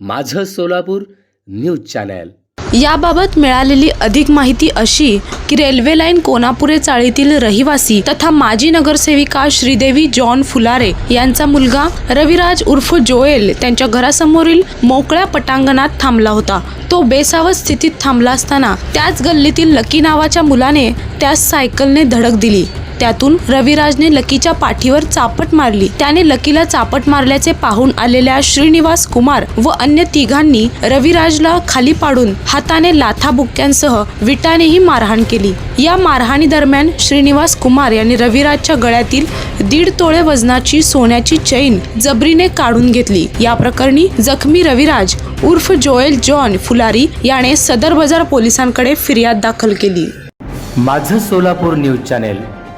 माझं Solapur news channel. याबाबत मिळालेली अधिक माहिती अशी की रेल्वे लाईन कोनापुरे चाळीतील रहिवासी तथा माजी नगरसेविका श्रीदेवी जॉन फुलारे यांचा मुलगा रविराज उर्फ जोएल त्यांच्या घरासमोरील मोकळ्या पटांगणात थांबला होता. तो बेसावत स्थितीत थांबला असताना त्याच गल्लीतील लकी नावाच्या मुलाने त्यास सायकलने धडक दिली. त्यातून रविराजने लकीच्या पाठीवर चापट मारली. त्याने लकीला चापट मारल्याचे पाहून आलेल्या श्रीनिवास कुमार व अन्य तिघांनी रविराजला खाली पाडून हाताने लाथाबुक्क्यांसह विटानेही मारहाण केली. या मारहाणी दरम्यान श्रीनिवास कुमार यांनी रविराजच्या गळ्यातील दीड तोळे वजनाची सोन्याची चैन जबरीने काढून घेतली. या प्रकरणी जखमी रविराज उर्फ जोएल जॉन फुलारी याने सदर बाजार पोलिसांकडे फिर्याद दाखल केली. माझं सोलापूर न्यूज चॅनेल